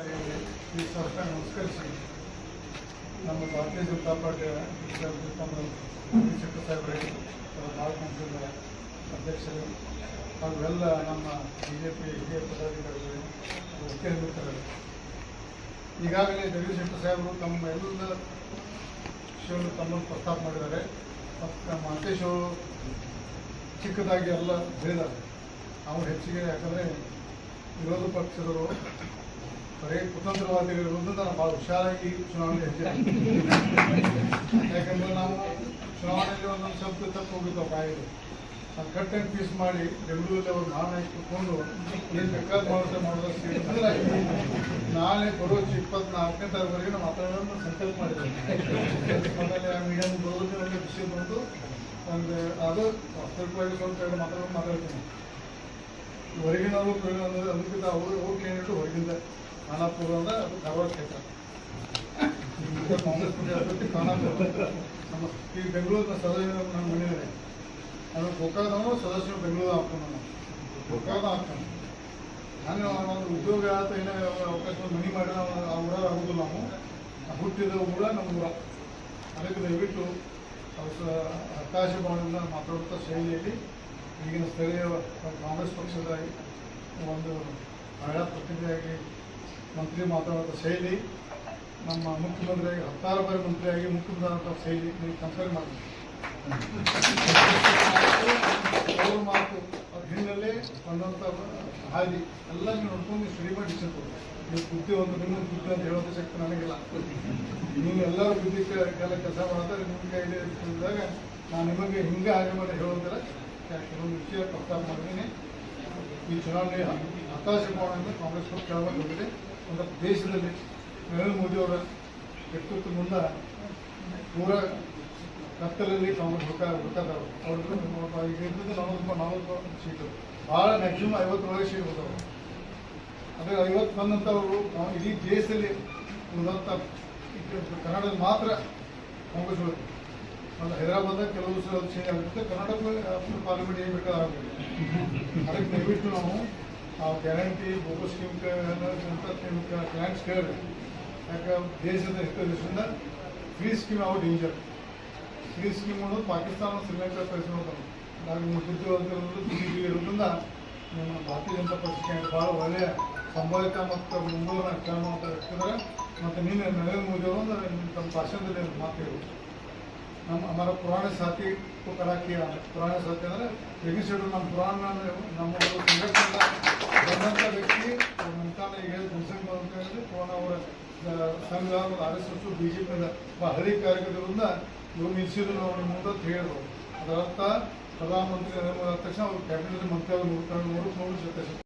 ಈ ಸರ್ಕಾರ ನಮಸ್ಕರಿಸಿ ನಮ್ಮ ಭಾರತೀಯ ಜನತಾ ಪಾರ್ಟಿಯ ಚಕ್ರ ಸಾಹೇಬರಿಗೆ ನಾಲ್ಕು ಕೌನ್ಸಿಲ್ ಅಧ್ಯಕ್ಷರು ಎಲ್ಲ ನಮ್ಮ ಬಿ ಜೆ ಪಿ ಹಿರಿಯ ಪದಾಧಿಕಾರಿಗಳು ಒಟ್ಟಿಗೆ ಮಿತ್ರರು ಈಗಾಗಲೇ ಜಗದೀಶ್ ಶೆಟ್ಟರ್ ಸಾಹೇಬರು ತಮ್ಮ ಎಲ್ಲ ವಿಷಯವನ್ನು ತಮ್ಮನ್ನು ಪ್ರಸ್ತಾಪ ಮಾಡಿದ್ದಾರೆ. ಮತ್ತು ನಮ್ಮ ಮಹಂತೇಶ್ ಅವರು ಚಿಕ್ಕದಾಗಿ ಎಲ್ಲ ಹೇಳಿದ್ದಾರೆ ಅವರು ಹೆಚ್ಚಿಗೆ ಯಾಕಂದರೆ ವಿರೋಧ ಪಕ್ಷದವರು ಬರೀ ಕುತಂತ್ರವಾದಿಗಳು ನಾವು ಭಾಳ ಹುಷಾರಾಗಿ ಚುನಾವಣೆ ಯಾಕಂದ್ರೆ ನಾವು ಚುನಾವಣೆಯಲ್ಲಿ ಒಂದೊಂದು ಶಬ್ದ ತಪ್ಪು ಹೋಗಿದ್ದಾವೆ ಬಾಯಿಗೆ. ಅದು ಕಟ್ ಆ್ಯಂಡ್ ಪೀಸ್ ಮಾಡಿ ಬೆಂಗಳೂರಲ್ಲಿ ಅವರು ನಾಳೆ ಕುತ್ಕೊಂಡು ಏನು ಬೇಕಾದ ಮಾಡೋದು ಮಾಡೋದು ನಾಳೆ ಬರೋ ಇಪ್ಪತ್ನಾಲ್ಕನೇ ತಾರೀಕುವರೆಗೆ ನಾವು ಮಾತಾಡೋದನ್ನು ಸಂಕಲ್ಪ ಮಾಡಿದ್ದೇವೆ ಆಮೇಲೆ ಮೀಡಿಯಂ ಬರೋದು ಒಂದು ವಿಷಯ ಬಂದು ಒಂದು ಅದು ವಾಸ್ತವಿಕವಾಗಿ ಸ್ವಲ್ಪ ಮಾತಾಡೋದು ಮಾತಾಡ್ತೀನಿ. ಹೊರಗಿನವರು ಅದಕ್ಕಿಂತ ಅವರು ಅವ್ರು ಕೇಳಿಟ್ಟು ಹೊರಗಿಂದ ಖಾನಾಪುರ ಅಂದ್ರೆ ಅದು ಧಾರವಾಡ ಕ್ಷೇತ್ರ. ಕಾಂಗ್ರೆಸ್ ಪಕ್ಷ ಅಭ್ಯರ್ಥಿ ಖಾನಾಪುರ ನಮ್ಮ ಈ ಬೆಂಗಳೂರಿನ ಸದಸ್ಯರು ನಮ್ಮ ಮನೆಯೇ ಅದು ಗೋಕಾಕದವನು ಸದಸ್ಯರು ಬೆಂಗಳೂರು ಹಾಕ್ತಾನೆ ನಾನು ಗೋಕಾಕ ಹಾಕ್ತಾನೆ. ನಾನು ಒಂದು ಉದ್ಯೋಗ ಆತ ಏನೋ ಅವಕಾಶ ಮನಿ ಮಾಡಿ ನಾವು ಆ ಊರ ಆಗೋದಿಲ್ಲ ನಾವು. ಹುಟ್ಟಿದ ಊರ ನಮ್ಮ ಊರ. ಅದಕ್ಕೆ ದಯವಿಟ್ಟು ಆಕಾಶವಾಣಿಯಿಂದ ಮಾತಾಡುತ್ತಾ ಶೈಲಿಯಲ್ಲಿ ಈಗಿನ ಸ್ಥಳೀಯ ಕಾಂಗ್ರೆಸ್ ಪಕ್ಷದ ಒಂದು ಮಹಿಳಾ ಪ್ರತಿನಿಧಿಯಾಗಿ ಮಂತ್ರಿ ಮಾತಾಡುವಂಥ ಶೈಲಿ, ನಮ್ಮ ಮುಖ್ಯಮಂತ್ರಿಯಾಗಿ ಹತ್ತಾರು ಬಾರಿ ಮಂತ್ರಿಯಾಗಿ ಮುಖ್ಯಮಂತ್ರಿ ಶೈಲಿ ನೀವು ಕಂಪೇರ್ ಮಾಡಬೇಕು ಮಾತು, ಅವ್ರ ಹಿನ್ನೆಲೆ ಬಂದಂಥ ಹಾದಿ ಎಲ್ಲ ನೀವು ನೋಡ್ಕೊಂಡು ನೀವು ಸರಿ ಮಾಡಿ ನೀವು ಬುದ್ಧಿ ಒಂದು ನಿಮ್ಮ ಬುದ್ಧಿ ಅಂತ ಹೇಳೋದು ಶಕ್ತಿ ನನಗಿಲ್ಲ. ನೀವು ಎಲ್ಲರೂ ಬುದ್ಧಿ ಕೆಲ ಕೆಲಸ ಮಾಡ್ತಾರೆ ನಿಮ್ಮ ಕೈಲಿ ಇದ್ದಾಗ ನಾನು ನಿಮಗೆ ಹಿಂಗೆ ಹಾಗೆ ಮಾಡಿ ಹೇಳೋದಿಲ್ಲ. ಕೆಲವೊಂದು ವಿಷಯ ಪ್ರಸ್ತಾಪ ಮಾಡಿದ್ದೀನಿ. ಈ ಚುನಾವಣೆ ಹತಾಶೆ ಮಾಡೋದ್ರಿಂದ ಕಾಂಗ್ರೆಸ್ ಪಕ್ಷ ಹೋಗಿದೆ ಒಂದು ದೇಶದಲ್ಲಿ ನರೇಂದ್ರ ಮೋದಿ ಅವರ ವ್ಯಕ್ತಿತ್ವ ಮುಂದ ಪೂರ ಕತ್ತಲಲ್ಲಿ ಕಾಂಗ್ರೆಸ್ ಹುಡುಕ ಹುಡುಕತಾವೆ ಅವ್ರದ್ದು ಈಗ ಇದ್ದದ್ದು ನಲವತ್ತು ನಲವತ್ತು ಸೀಟು ಭಾಳ ಮ್ಯಾಕ್ಸಿಮಮ್ ಐವತ್ತೊಳಗೆ ಸೀಟ್ ಹೋದವರು ಅದೇ ಐವತ್ತು ಬಂದಂಥವರು ಇಡೀ ದೇಶದಲ್ಲಿ ಉಳಿದಂಥ ಕನ್ನಡದಲ್ಲಿ ಮಾತ್ರ ಕಾಂಗ್ರೆಸ್ ಉಳಿತು ಅಂದ್ರೆ ಹೈದರಾಬಾದ್ ಕೆಲವು ಸಲ ಚೇಂಜ್ ಆಗುತ್ತೆ. ಕರ್ನಾಟಕ ಪಾರ್ಲಿಮೆಂಟ್ ಏನು ಬೇಕಾದ್ರೆ ಅದಕ್ಕೆ ದಯವಿಟ್ಟು ನಾವು ಆ ಗ್ಯಾರಂಟಿ ಬಹು ಸ್ಕೀಮ್ ಅಂತ ಕ್ಲೈಂಟ್ಸ್ ಕೇಳಿ ಯಾಕೆ ದೇಶದ ಹಿತದೃಷ್ಟಿಯಿಂದ ಫ್ರೀ ಸ್ಕೀಮ್ ಯಾವ ಡೇಂಜರ್ ಫ್ರೀ ಸ್ಕೀಮ್ ಅನ್ನೋದು ಪಾಕಿಸ್ತಾನ ಶ್ರೀಲಂಕಾ ಕಳಿಸ್ಕೊಂಡು ನಾವು ಜೆ ಪಿ ಇರೋದ್ರಿಂದ ನಮ್ಮ ಭಾರತೀಯ ಜನತಾ ಪಕ್ಷಕ್ಕೆ ಭಾಳ ಒಳ್ಳೆಯ ಸಂಭಾವಿತ ಮತ್ತು ಮುಂಬೈನ ಕ್ಷಣ ಅಂತ ವ್ಯಕ್ತಿದ್ರೆ ಮತ್ತು ನೀನು ನರೇಂದ್ರ ಮೋದಿ ಅವರು ತಮ್ಮ ಭಾಷಣದಲ್ಲಿ ಮಾತು ನಮ್ಮ ಹಮಾರ ಪುರಾಣ ಸಾಥಿ को करा किया ಪುರಾಣ ಸಾಥಿ ಅಂದರೆ ಜಗದೀಶ್ವರ ನಮ್ಮ ಪುರಾಣ ನಮ್ಮ ಒಂದು ಸಂಘಟನೆಯಿಂದ ಬಂದಂಥ ವ್ಯಕ್ತಿ ಮುಂತಾನ ಈಗ ಜನಸಂಘ ಅಂತ ಹೇಳಿದ್ರೆ ಪುರಾಣ ಅವರ Sangh R S S B J ಪಿಯಿಂದ ಹಳಿ ಕಾರ್ಯಕರ್ತರಿಂದ ಇವ್ರು ನಿಲ್ಲಿಸಿದ್ರು ನಾವು ನಿಮ್ಮ ಮುಂದೆ ಅಂತ ಹೇಳಿದ್ರು ಅದರ ಅರ್ಥ ಪ್ರಧಾನಮಂತ್ರಿ ನರೇಂದ್ರ ಮೋದಿ ಆದ ತಕ್ಷಣ ಅವ್ರು ಕ್ಯಾಬಿನೆಟ್ ಮಂತ್ರಿ ಅವರು ನೋಡ್ಕೊಂಡು ನೋಡು ನೋಡು ಜೊತೆ